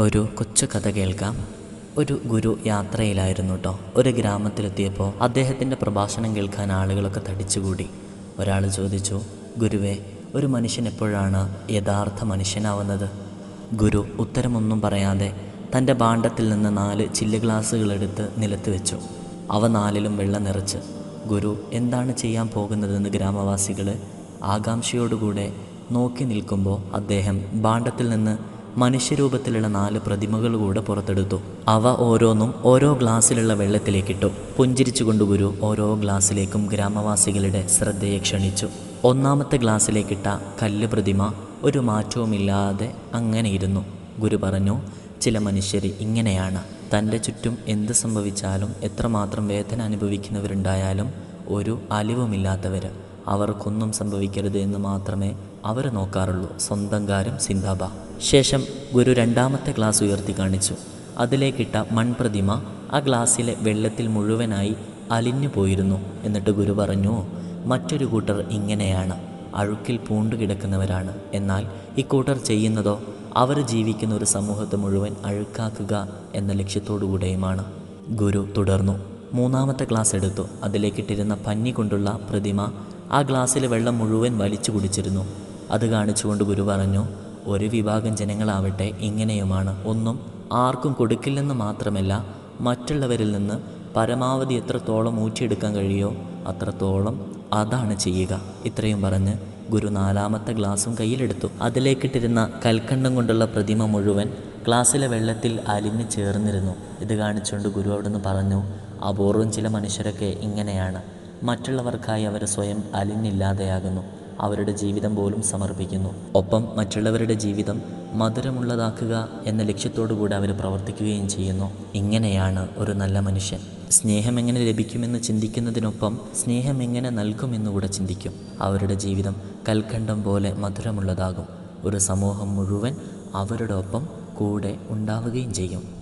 ഒരു കൊച്ചു കഥ കേൾക്കാം. ഒരു ഗുരു യാത്രയിലായിരുന്നു കേട്ടോ ഒരു ഗ്രാമത്തിലെത്തിയപ്പോൾ അദ്ദേഹത്തിന്റെ പ്രഭാഷണം കേൾക്കാൻ ആളുകളൊക്കെ തടിച്ചുകൂടി. ഒരാൾ ചോദിച്ചു ഗുരുവേ ഒരു മനുഷ്യൻ എപ്പോഴാണ് യഥാർത്ഥ മനുഷ്യനാവുന്നത്? ഗുരു ഉത്തരമൊന്നും പറയാതെ തന്റെ ഭാണ്ഡത്തിൽ നിന്ന് നാല് ചില്ല് ഗ്ലാസ്സുകളെടുത്ത് നിലത്ത് വെച്ചു. അവ നാലിലും വെള്ളം നിറച്ച്. ഗുരു എന്താണ് ചെയ്യാൻ പോകുന്നതെന്ന് ഗ്രാമവാസികൾ ആകാംക്ഷയോടുകൂടെ നോക്കി നിൽക്കുമ്പോൾ അദ്ദേഹം ഭാണ്ഡത്തിൽ നിന്ന് മനുഷ്യരൂപത്തിലുള്ള നാല് പ്രതിമകൾ കൂടെ പുറത്തെടുത്തു. അവ ഓരോന്നും ഓരോ ഗ്ലാസ്സിലുള്ള വെള്ളത്തിലേക്കിട്ടു. പുഞ്ചിരിച്ചുകൊണ്ട് ഗുരു ഓരോ ഗ്ലാസ്സിലേക്കും ഗ്രാമവാസികളുടെ ശ്രദ്ധയെ ക്ഷണിച്ചു. ഒന്നാമത്തെ ഗ്ലാസ്സിലേക്കിട്ട കല്ല് പ്രതിമ ഒരു മാറ്റവുമില്ലാതെ അങ്ങനെ ഇരുന്നു. ഗുരു പറഞ്ഞു ചില മനുഷ്യർ ഇങ്ങനെയാണ്. തന്റെ ചുറ്റും എന്ത് സംഭവിച്ചാലും എത്രമാത്രം വേദന അനുഭവിക്കുന്നവരുണ്ടായാലും ഒരു അലിവുമില്ലാത്തവർ അവർക്കൊന്നും സംഭവിക്കരുത് എന്ന് മാത്രമേ അവർ നോക്കാറുള്ളൂ. സ്വന്തം കാര്യം സിന്താബ ശേഷം ഗുരു രണ്ടാമത്തെ ഗ്ലാസ് ഉയർത്തി കാണിച്ചു. അതിലേക്കിട്ട മൺപ്രതിമ ആ ഗ്ലാസ്സിലെ വെള്ളത്തിൽ മുഴുവനായി അലിഞ്ഞു പോയിരുന്നു എന്നിട്ട് ഗുരു പറഞ്ഞു മറ്റൊരു കൂട്ടർ ഇങ്ങനെയാണ്. അഴുക്കിൽ പൂണ്ടു കിടക്കുന്നവരാണ്. എന്നാൽ ഇക്കൂട്ടർ ചെയ്യുന്നതോ? അവർ ജീവിക്കുന്ന ഒരു സമൂഹത്തെ മുഴുവൻ അഴുക്കാക്കുക എന്ന ലക്ഷ്യത്തോടുകൂടെയുമാണ്. ഗുരു തുടർന്നു. മൂന്നാമത്തെ ഗ്ലാസ് എടുത്തു. അതിലേക്കിട്ടിരുന്ന പഞ്ഞി കൊണ്ടുള്ള പ്രതിമ ആ ഗ്ലാസ്സിലെ വെള്ളം മുഴുവൻ വലിച്ചു കുടിച്ചിരുന്നു. അത് കാണിച്ചുകൊണ്ട് ഗുരു പറഞ്ഞു ഒരു വിഭാഗം ജനങ്ങളാവട്ടെ ഇങ്ങനെയുമാണ്. ഒന്നും ആർക്കും കൊടുക്കില്ലെന്ന് മാത്രമല്ല മറ്റുള്ളവരിൽ നിന്ന് പരമാവധി എത്രത്തോളം ഊറ്റിയെടുക്കാൻ കഴിയോ അത്രത്തോളം അതാണ് ചെയ്യുക. ഇത്രയും പറഞ്ഞ് ഗുരു നാലാമത്തെ ഗ്ലാസും കയ്യിലെടുത്തു. അതിലേക്കിട്ടിരുന്ന കൽക്കണ്ടം കൊണ്ടുള്ള പ്രതിമ മുഴുവൻ ഗ്ലാസ്സിലെ വെള്ളത്തിൽ അലിഞ്ഞു ചേർന്നിരുന്നു. ഇത് കാണിച്ചുകൊണ്ട് ഗുരു അവിടുന്ന് പറഞ്ഞു അപൂർവം ചില മനുഷ്യരൊക്കെ ഇങ്ങനെയാണ്. മറ്റുള്ളവർക്കായി അവർ സ്വയം അലിഞ്ഞില്ലാതെയാകുന്നു. അവരുടെ ജീവിതം പോലും സമർപ്പിക്കുന്നു. ഒപ്പം മറ്റുള്ളവരുടെ ജീവിതം മധുരമുള്ളതാക്കുക എന്ന ലക്ഷ്യത്തോടു കൂടി അവർ പ്രവർത്തിക്കുകയും ചെയ്യുന്നു. ഇങ്ങനെയാണ് ഒരു നല്ല മനുഷ്യൻ. സ്നേഹം എങ്ങനെ ലഭിക്കുമെന്ന് ചിന്തിക്കുന്നതിനൊപ്പം സ്നേഹം എങ്ങനെ നൽകുമെന്നുകൂടെ ചിന്തിക്കും. അവരുടെ ജീവിതം കൽക്കണ്ടം പോലെ മധുരമുള്ളതാകും. ഒരു സമൂഹം മുഴുവൻ അവരുടെ ഒപ്പം കൂടെ ഉണ്ടാവുകയും ചെയ്യും.